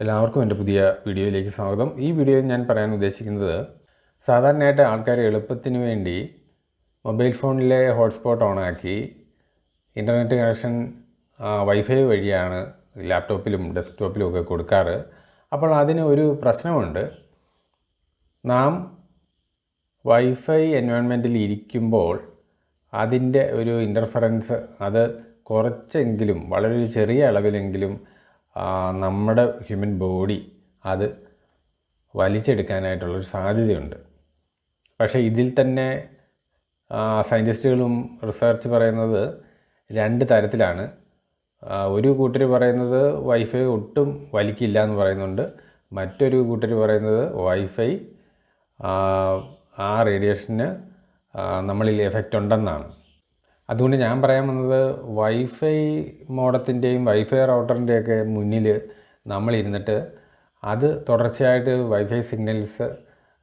എല്ലാവർക്കും എന്റെ പുതിയ വീഡിയോയിലേക്ക് സ്വാഗതം. ഈ വീഡിയോയിൽ ഞാൻ പറയാൻ ഉദ്ദേശിക്കുന്നത് സാധാരണയായിട്ട് ആൾക്കാർ എളുപ്പത്തിന് വേണ്ടി മൊബൈൽ ഫോണിലെ ഹോട്ട്സ്പോട്ട് ഓണാക്കി ഇന്റർനെറ്റ് കണക്ഷൻ വൈഫൈ വഴിയാണ് ലാപ്ടോപ്പിലും ഡെസ്ക്ടോപ്പിലും ഒക്കെ കൊടുക്കാറ്. അപ്പോൾ അതിന് ഒരു പ്രശ്നമുണ്ട്. നാം വൈഫൈ എൻവയോൺമെന്റിൽ ഇരിക്കുമ്പോൾ അതിന്റെ ഒരു ഇന്റർഫറൻസ് അത് കുറച്ചെങ്കിലും വളരെ ചെറിയ അളവിലെങ്കിലും നമ്മുടെ ഹ്യൂമൻ ബോഡി അത് വലിച്ചെടുക്കാനായിട്ടുള്ളൊരു സാധ്യതയുണ്ട്. പക്ഷേ ഇതിൽ തന്നെ സയന്റിസ്റ്റുകളും റിസർച്ച് പറയുന്നത് രണ്ട് തരത്തിലാണ്. ഒരു കൂട്ടർ പറയുന്നത് വൈഫൈ ഒട്ടും വലിക്കില്ല എന്ന് പറയുന്നുണ്ട്. മറ്റൊരു കൂട്ടർ പറയുന്നത് വൈഫൈ ആ, റേഡിയേഷന് നമ്മളിൽ എഫക്റ്റ് ഉണ്ടെന്നാണ്. അതുകൊണ്ട് ഞാൻ പറയാൻ വന്നത് വൈഫൈ മോഡത്തിന്റെയും വൈഫൈ റൗട്ടറിന്റെയൊക്കെ മുന്നിൽ നമ്മളിരുന്നിട്ട് അത് തുടർച്ചയായിട്ട് വൈഫൈ സിഗ്നൽസ്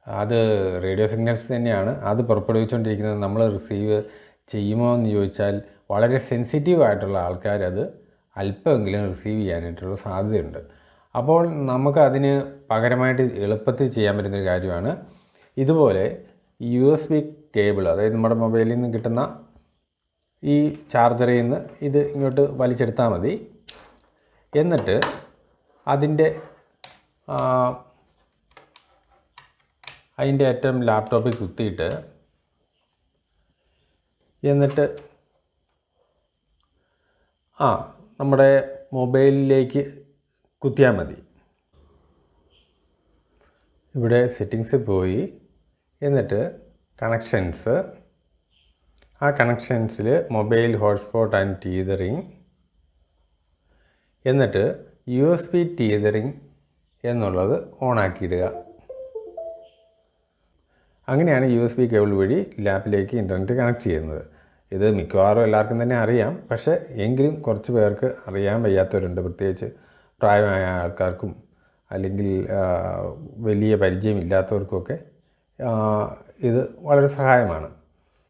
അത് റേഡിയോ സിഗ്നൽസ് തന്നെയാണ് അത് പുറപ്പെടുവിച്ചുകൊണ്ടിരിക്കുന്നത്. നമ്മൾ റിസീവ് ചെയ്യുമോ എന്ന് ചോദിച്ചാൽ വളരെ സെൻസിറ്റീവ് ആയിട്ടുള്ള ആൾക്കാർ അത് അല്പമെങ്കിലും റിസീവ് ചെയ്യാനായിട്ടുള്ള സാധ്യതയുണ്ട്. അപ്പോൾ നമുക്ക് അതിന് പകരമായിട്ട് എളുപ്പത്തിൽ ചെയ്യാൻ പറ്റുന്നൊരു കാര്യമാണ്. ഇതുപോലെ യു എസ് ബി കേബിൾ അതായത് നമ്മുടെ മൊബൈലിൽ നിന്ന് കിട്ടുന്ന ഈ ചാർജറിൽ നിന്ന് ഇത് ഇങ്ങോട്ട് വലിച്ചെടുത്താൽ മതി. എന്നിട്ട് അതിന്റെ അതിന്റെ ഏറ്റവും ലാപ്ടോപ്പിൽ കുത്തിയിട്ട് എന്നിട്ട് ആ നമ്മുടെ മൊബൈലിലേക്ക് കുത്തിയാൽ മതി. ഇവിടെ സെറ്റിങ്സിൽ പോയി. എന്നിട്ട് കണക്ഷൻസ് ആ കണക്ഷൻസിൽ മൊബൈൽ ഹോട്ട്സ്പോട്ട് ആൻഡ് ടീതറിങ്. എന്നിട്ട് യു എസ് ബി ടീതറിങ് എന്നുള്ളത് ഓണാക്കിയിടുക. അങ്ങനെയാണ് യു എസ് ബി കേബിൾ വഴി ലാപ്പിലേക്ക് ഇന്റർനെറ്റ് കണക്ട് ചെയ്യുന്നത്. ഇത് മിക്കവാറും എല്ലാവർക്കും തന്നെ അറിയാം. പക്ഷേ എങ്കിലും കുറച്ച് പേർക്ക് അറിയാൻ വയ്യാത്തവരുണ്ട്. പ്രത്യേകിച്ച് പ്രായമായ ആൾക്കാർക്കും അല്ലെങ്കിൽ വലിയ പരിചയമില്ലാത്തവർക്കുമൊക്കെ ഇത് വളരെ സഹായമാണ്.